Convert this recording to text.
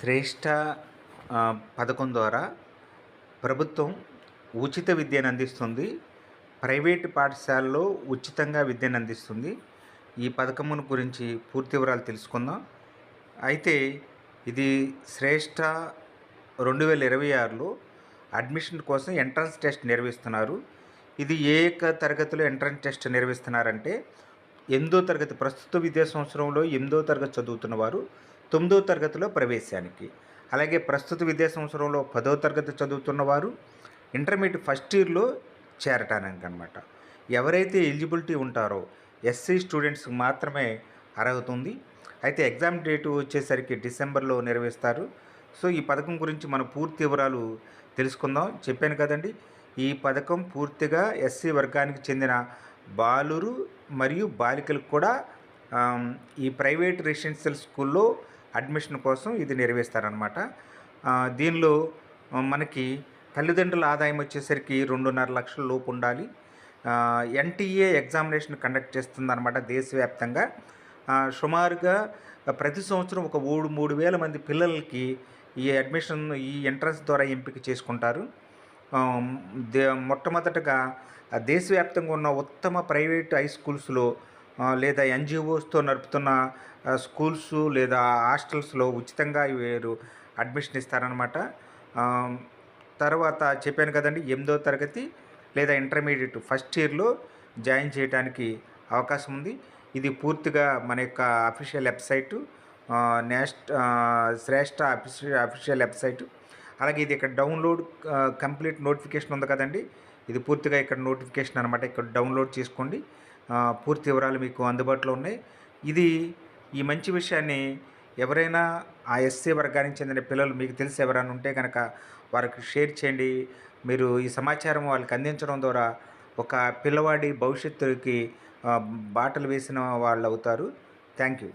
శ్రేష్ఠ పథకం ద్వారా ప్రభుత్వం ఉచిత విద్యను అందిస్తుంది. ప్రైవేటు పాఠశాలలో ఉచితంగా విద్యను అందిస్తుంది. ఈ పథకమును గురించి పూర్తి వివరాలు తెలుసుకుందాం. అయితే ఇది శ్రేష్ఠ రెండు వేల ఇరవై ఆరులో అడ్మిషన్ కోసం ఎంట్రన్స్ టెస్ట్ నిర్వహిస్తున్నారు. ఇది ఏ యొక్క తరగతిలో ఎంట్రన్స్ టెస్ట్ నిర్వహిస్తున్నారంటే ఎనిమిదో తరగతి ప్రస్తుత విద్యా సంవత్సరంలో ఎనిమిదో తరగతి చదువుతున్న వారు తొమ్మిదో తరగతిలో ప్రవేశానికి. అలాగే ప్రస్తుత విద్యా సంవత్సరంలో పదో తరగతి చదువుతున్న వారు ఇంటర్మీడియట్ ఫస్ట్ ఇయర్లో చేరటానికి అనమాట ఎవరైతే ఎలిజిబిలిటీ ఉంటారో ఎస్సీ స్టూడెంట్స్కి మాత్రమే అర్హత ఉంది అయితే ఎగ్జామ్ డేటు వచ్చేసరికి డిసెంబర్లో నిర్వహిస్తారు సో ఈ పథకం గురించి మనం పూర్తి వివరాలు తెలుసుకుందాం. చెప్పాను కదండి ఈ పథకం పూర్తిగా ఎస్సీ వర్గానికి చెందిన బాలురు మరియు బాలికలకు కూడా ఈ ప్రైవేట్ రెసిడెన్షియల్ స్కూల్లో అడ్మిషన్ కోసం ఇది నిర్వహిస్తారనమాట దీనిలో మనకి తల్లిదండ్రుల ఆదాయం వచ్చేసరికి రెండున్నర లక్షల లోపు ఉండాలి. ఎన్టీఏ ఎగ్జామినేషన్ కండక్ట్ చేస్తుందన్నమాట దేశవ్యాప్తంగా. సుమారుగా ప్రతి సంవత్సరం ఒక మూడు మూడు వేల మంది పిల్లలకి ఈ అడ్మిషన్ ఈ ఎంట్రన్స్ ద్వారా ఎంపిక చేసుకుంటారు. దే మొట్టమొదటగా దేశవ్యాప్తంగా ఉన్న ఉత్తమ ప్రైవేట్ హై స్కూల్స్లో లేదా ఎన్జిఓస్తో నడుపుతున్న స్కూల్స్ లేదా హాస్టల్స్లో ఉచితంగా వీరు అడ్మిషన్ ఇస్తారనమాట తర్వాత చెప్పాను కదండి ఎనిమిదో తరగతి లేదా ఇంటర్మీడియట్ ఫస్ట్ ఇయర్లో జాయిన్ చేయడానికి అవకాశం ఉంది. ఇది పూర్తిగా మన యొక్క అఫీషియల్ వెబ్సైటు నేస్ట్ శ్రేష్ఠ అఫీషియల్ అఫీషియల్ వెబ్సైటు. అలాగే ఇది ఇక్కడ డౌన్లోడ్ కంప్లీట్ నోటిఫికేషన్ ఉంది కదండి ఇది పూర్తిగా ఇక్కడ నోటిఫికేషన్ అనమాట ఇక్కడ డౌన్లోడ్ చేసుకోండి. పూర్తి వివరాలు మీకు అందుబాటులో ఉన్నాయి. ఇది ఈ మంచి విషయాన్ని ఎవరైనా ఆ ఎస్సీ వర్గానికి చెందిన పిల్లలు మీకు తెలిసి ఎవరైనా ఉంటే కనుక వారికి షేర్ చేయండి. మీరు ఈ సమాచారం వాళ్ళకి అందించడం ద్వారా ఒక పిల్లవాడి భవిష్యత్తుకి బాటలు వేసిన వాళ్ళు అవుతారు థ్యాంక్ యూ.